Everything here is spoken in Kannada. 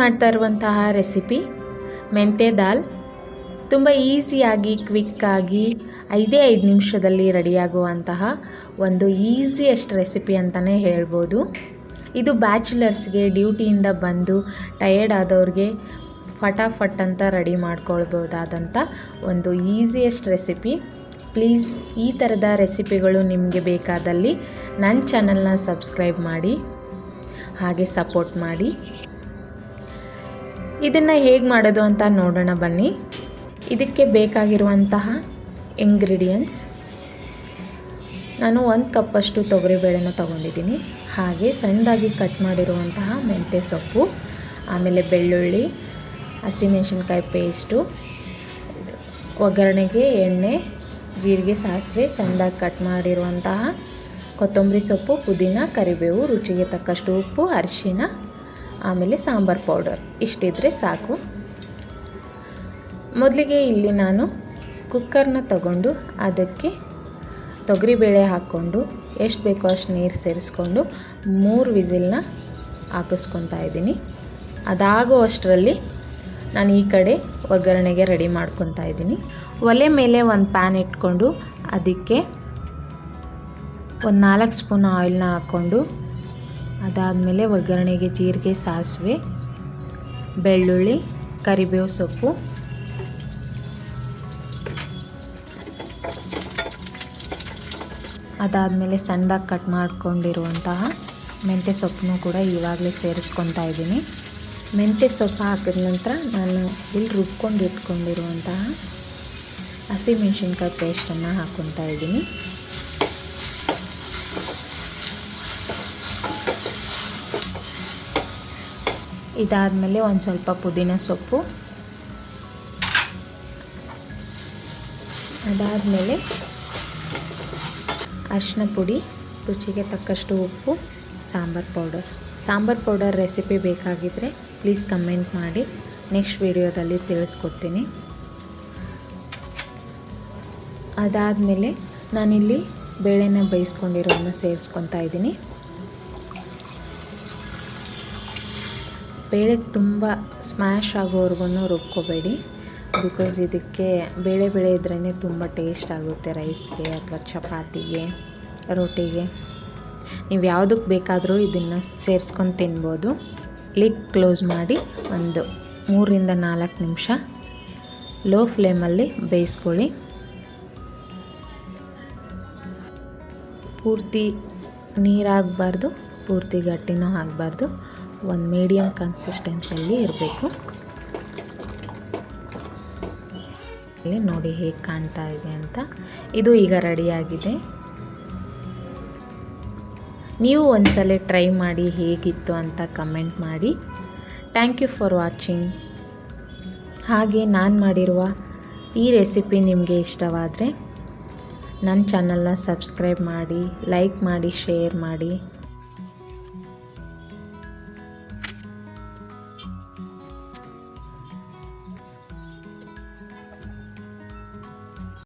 ಮಾಡ್ತಾ ಇರುವಂತಹ ರೆಸಿಪಿ ಮೆಂತೆ ದಾಲ್. ತುಂಬ ಈಸಿಯಾಗಿ ಕ್ವಿಕ್ಕಾಗಿ ಐದೇ ಐದು ನಿಮಿಷದಲ್ಲಿ ರೆಡಿಯಾಗುವಂತಹ ಒಂದು ಈಸಿಯೆಸ್ಟ್ ರೆಸಿಪಿ ಅಂತಲೇ ಹೇಳ್ಬೋದು. ಇದು ಬ್ಯಾಚುಲರ್ಸ್ಗೆ ಡ್ಯೂಟಿಯಿಂದ ಬಂದು ಟಯರ್ಡ್ ಆದವ್ರಿಗೆ ಫಟಾಫಟ್ ಅಂತ ರೆಡಿ ಮಾಡ್ಕೊಳ್ಬೋದಾದಂಥ ಒಂದು ಈಸಿಯೆಸ್ಟ್ ರೆಸಿಪಿ ಪ್ಲೀಸ್ ಈ ಥರದ ರೆಸಿಪಿಗಳು ನಿಮಗೆ ಬೇಕಾದಲ್ಲಿ ನನ್ನ ಚಾನಲ್ನ ಸಬ್ಸ್ಕ್ರೈಬ್ ಮಾಡಿ, ಹಾಗೆ ಸಪೋರ್ಟ್ ಮಾಡಿ. ಇದನ್ನು ಹೇಗೆ ಮಾಡೋದು ಅಂತ ನೋಡೋಣ ಬನ್ನಿ. ಇದಕ್ಕೆ ಬೇಕಾಗಿರುವಂತಹ ಇಂಗ್ರೀಡಿಯೆಂಟ್ಸ್ ನಾನು ಒಂದು ಕಪ್ಪಷ್ಟು ತೊಗರಿಬೇಳೆನ ತೊಗೊಂಡಿದ್ದೀನಿ. ಹಾಗೆ ಸಣ್ಣದಾಗಿ ಕಟ್ ಮಾಡಿರುವಂತಹ ಮೆಂತ್ಯ ಸೊಪ್ಪು, ಆಮೇಲೆ ಬೆಳ್ಳುಳ್ಳಿ, ಹಸಿಮೆಣಸಿನ್ಕಾಯಿ ಪೇಸ್ಟು ಒಗ್ಗರಣೆಗೆ ಎಣ್ಣೆ, ಜೀರಿಗೆ, ಸಾಸಿವೆ ಸಣ್ಣದಾಗಿ ಕಟ್ ಮಾಡಿರುವಂತಹ ಕೊತ್ತಂಬರಿ ಸೊಪ್ಪು, ಪುದೀನ, ಕರಿಬೇವು, ರುಚಿಗೆ ತಕ್ಕಷ್ಟು ಉಪ್ಪು, ಅರಿಶಿನ ಆಮೇಲೆ ಸಾಂಬಾರು ಪೌಡರ್. ಇಷ್ಟಿದ್ರೆ ಸಾಕು. ಮೊದಲಿಗೆ ಇಲ್ಲಿ ನಾನು ಕುಕ್ಕರ್ನ ತಗೊಂಡು ಅದಕ್ಕೆ ತೊಗರಿಬೇಳೆ ಹಾಕ್ಕೊಂಡು, ಎಷ್ಟು ಬೇಕೋ ಅಷ್ಟು ನೀರು ಸೇರಿಸ್ಕೊಂಡು ಮೂರು ವಿಸಿಲ್ನ ಹಾಕಿಸ್ಕೊತಾ ಇದ್ದೀನಿ. ಅದಾಗೋ ಅಷ್ಟರಲ್ಲಿ ನಾನು ಈ ಕಡೆ ಒಗ್ಗರಣೆಗೆ ರೆಡಿ ಮಾಡ್ಕೊತಾ ಇದ್ದೀನಿ. ಒಲೆ ಮೇಲೆ ಒಂದು ಪ್ಯಾನ್ ಇಟ್ಕೊಂಡು ಅದಕ್ಕೆ ಒಂದು ನಾಲ್ಕು ಸ್ಪೂನ್ ಆಯಿಲ್ನ ಹಾಕ್ಕೊಂಡು ಅದಾದಮೇಲೆ ಒಗ್ಗರಣೆಗೆ ಜೀರಿಗೆ, ಸಾಸಿವೆ, ಬೆಳ್ಳುಳ್ಳಿ, ಕರಿಬೇವು ಸೊಪ್ಪು. ಅದಾದಮೇಲೆ ಸಣ್ಣದಾಗಿ ಕಟ್ ಮಾಡಿಕೊಂಡಿರುವಂತಹ ಮೆಂತ್ಯ ಸೊಪ್ಪನ್ನು ಕೂಡ ಇವಾಗಲೇ ಸೇರಿಸ್ಕೊತಾ ಇದ್ದೀನಿ. ಮೆಂತ್ಯ ಸೊಪ್ಪು ಹಾಕಿದ ನಂತರ ನಾನು ಇಲ್ಲಿ ರುಬ್ಕೊಂಡು ಇಟ್ಕೊಂಡಿರುವಂತಹ ಹಸಿಮೆಣ್ಸಿನ್ಕಾಯಿ ಪೇಸ್ಟನ್ನು ಹಾಕ್ಕೊತಾ ಇದ್ದೀನಿ. ಇದಾದಮೇಲೆ ಒಂದು ಸ್ವಲ್ಪ ಪುದೀನ ಸೊಪ್ಪು. ಅದಾದಮೇಲೆ ಅರಿಶಿನ ಪುಡಿ, ರುಚಿಗೆ ತಕ್ಕಷ್ಟು ಉಪ್ಪು, sambar powder. Sambar powder recipe ಬೇಕಾಗಿದ್ದರೆ please comment ಮಾಡಿ ನೆಕ್ಸ್ಟ್ ವಿಡಿಯೋದಲ್ಲಿ ತಿಳಿಸ್ಕೊಡ್ತೀನಿ. ಅದಾದಮೇಲೆ ನಾನಿಲ್ಲಿ ಬೇಳೆನ ಬೇಯಿಸ್ಕೊಂಡಿರೋದನ್ನ ಸೇರಿಸ್ಕೊತಾ ಇದ್ದೀನಿ. ಬೇಳೆ ತುಂಬ ಸ್ಮ್ಯಾಶ್ ಆಗೋವರೆಗೂ ರುಬ್ಕೋಬೇಡಿ. ಬಿಕಾಸ್ ಇದಕ್ಕೆ ಬೇಳೆ ಬೇಳೆ ಇದ್ರೇ ತುಂಬ ಟೇಸ್ಟ್ ಆಗುತ್ತೆ ರೈಸ್ಗೆ ಅಥವಾ ಚಪಾತಿಗೆ ರೊಟ್ಟಿಗೆ ನೀವು ಯಾವುದಕ್ಕೆ ಬೇಕಾದರೂ ಇದನ್ನು ಸೇರಿಸ್ಕೊಂಡು ತಿನ್ಬೋದು. ಲಿಡ್ ಕ್ಲೋಸ್ ಮಾಡಿ ಒಂದು ಮೂರಿಂದ ನಾಲ್ಕು ನಿಮಿಷ ಲೋ ಫ್ಲೇಮಲ್ಲಿ ಬೇಯಿಸ್ಕೊಳ್ಳಿ. ಪೂರ್ತಿ ನೀರಾಗಬಾರ್ದು. ಪೂರ್ತಿ ಗಟ್ಟಿನೂ ಆಗಬಾರ್ದು. ಒಂದು ಮೀಡಿಯಮ್ ಕನ್ಸಿಸ್ಟೆನ್ಸಲ್ಲಿ ಇರಬೇಕು. ಇಲ್ಲಿ ನೋಡಿ ಹೇಗೆ ಕಾಣ್ತಾ ಇದೆ ಅಂತ. ಇದು ಈಗ ರೆಡಿಯಾಗಿದೆ ನೀವು ಒಂದ್ಸಲ ಟ್ರೈ ಮಾಡಿ ಹೇಗಿತ್ತು ಅಂತ ಕಮೆಂಟ್ ಮಾಡಿ. ಥ್ಯಾಂಕ್ ಯು ಫಾರ್ ವಾಚಿಂಗ್ ಹಾಗೆ ನಾನು ಮಾಡಿರುವ ಈ ರೆಸಿಪಿ ನಿಮಗೆ ಇಷ್ಟವಾದರೆ ನನ್ನ ಚಾನಲ್ನ ಸಬ್ಸ್ಕ್ರೈಬ್ ಮಾಡಿ ಲೈಕ್ ಮಾಡಿ ಶೇರ್ ಮಾಡಿ.